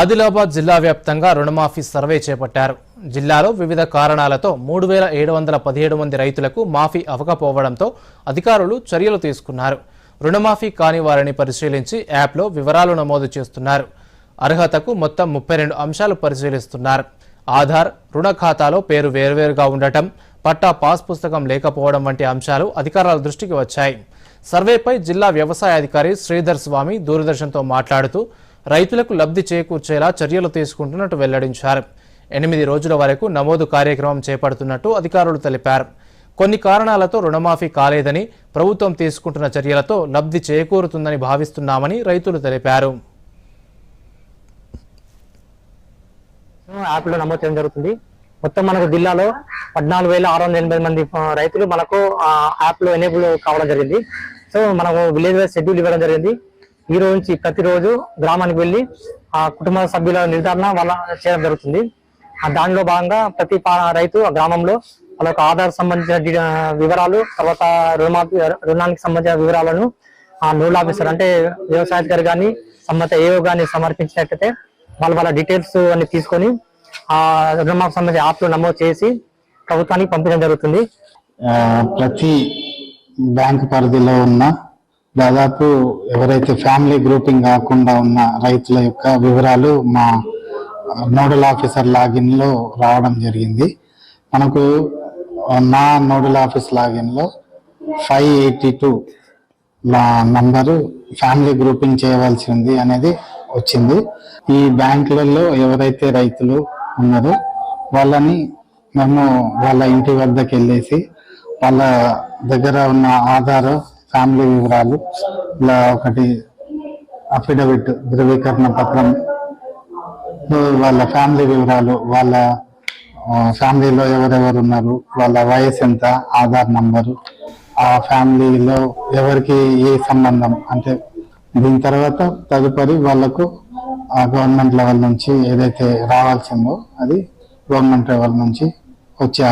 ఆదిలాబాద్ జిల్లా వ్యాప్తంగా రుణమాఫీ సర్వే చేపట్టారు. జిల్లాలో వివిధ కారణాలతో మూడు వేల ఏడు వందల పదిహేడు మంది రైతులకు మాఫీ అవ్వకపోవడంతో అధికారులు చర్యలు తీసుకున్నారు. రుణమాఫీ కాని వారిని పరిశీలించి యాప్లో వివరాలు నమోదు చేస్తున్నారు. అర్హతకు మొత్తం ముప్పై రెండు అంశాలు పరిశీలిస్తున్నారు. ఆధార్ రుణ ఖాతాలో పేరు వేర్వేరుగా ఉండటం పట్టా పాస్ పుస్తకం లేకపోవడం వంటి అంశాలు అధికారుల దృష్టికి వచ్చాయి. సర్వేపై జిల్లా వ్యవసాయ అధికారి శ్రీధర్ స్వామి దూరదర్శన్తో మాట్లాడుతూ రైతులకు లబ్ధి చేకూర్చేలా చర్యలు తీసుకుంటున్నట్టు వెల్లడించారు. ఎనిమిది రోజుల వరకు నమోదు కార్యక్రమం చేపడుతున్నట్టు అధికారులు తెలిపారు. కొన్ని కారణాలతో రుణమాఫీ కాలేదని ప్రభుత్వం తీసుకుంటున్న చర్యలతో లబ్ధి చేకూరుతుందని భావిస్తున్నామని రైతులు తెలిపారు. యాప్లో నమోదు చేయడం జరుగుతుంది. మొత్తం మనకు జిల్లాలో పద్నాలుగు వేల ఆరు వందల ఎనభై మంది రైతులు మనకు యాప్లో ఎనేబుల్ కావడం జరిగింది. సో మనకు విలేజ్ వైజ్ షెడ్యూల్ ఇవ్వడం జరిగింది. ఈ రోజు నుంచి ప్రతిరోజు గ్రామానికి వెళ్ళి ఆ కుటుంబ సభ్యుల నిర్ధారణ వాళ్ళ చేయడం జరుగుతుంది. దానిలో భాగంగా ప్రతి పా- రైతు ఆ గ్రామంలో వాళ్ళ యొక్క ఆధార్ సంబంధించిన వివరాలు తర్వాత రుణమాఫీ రుణానికి సంబంధించిన వివరాలను ఆ నోడల్ ఆఫీసర్ అంటే వ్యవసాయాధికారి కానీ సంబంధిత ఏఓ కానీ సమర్పించినట్టయితే వాళ్ళ వాళ్ళ డీటెయిల్స్ అన్ని తీసుకొని ఆ రుణమాఫీ సంబంధించిన యాప్లు నమోదు చేసి ప్రభుత్వానికి పంపించడం జరుగుతుంది. ప్రతి బ్యాంక్ పరిధిలో ఉన్న దాదాపు ఎవరైతే ఫ్యామిలీ గ్రూపింగ్ కాకుండా ఉన్న రైతుల యొక్క వివరాలు మా నోడల్ ఆఫీసర్ లాగిన్లో రావడం జరిగింది. మనకు నా నోడల్ ఆఫీస్ లాగిన్లో ఫైవ్ ఎయిటీ టూ నా నంబరు ఫ్యామిలీ గ్రూపింగ్ చేయవలసి ఉంది అనేది వచ్చింది. ఈ బ్యాంకులలో ఎవరైతే రైతులు ఉన్నారో వాళ్ళని మేము వాళ్ళ ఇంటి వద్దకు వెళ్ళేసి వాళ్ళ దగ్గర ఉన్న ఆధార్ ఫ్యామిలీ వివరాలు. ఇలా ఒకటి అఫిడవిట్ ధృవీకరణ పత్రం. వాళ్ళ ఫ్యామిలీ వివరాలు వాళ్ళ ఫ్యామిలీలో ఎవరెవరు ఉన్నారు వాళ్ళ వయసు ఎంత ఆధార్ నంబరు ఆ ఫ్యామిలీలో ఎవరికి ఏ సంబంధం అంటే దీని తర్వాత తదుపరి వాళ్ళకు ఆ గవర్నమెంట్ లెవెల్ నుంచి ఏదైతే రావాల్సిందో అది గవర్నమెంట్ లెవెల్ నుంచి వచ్చే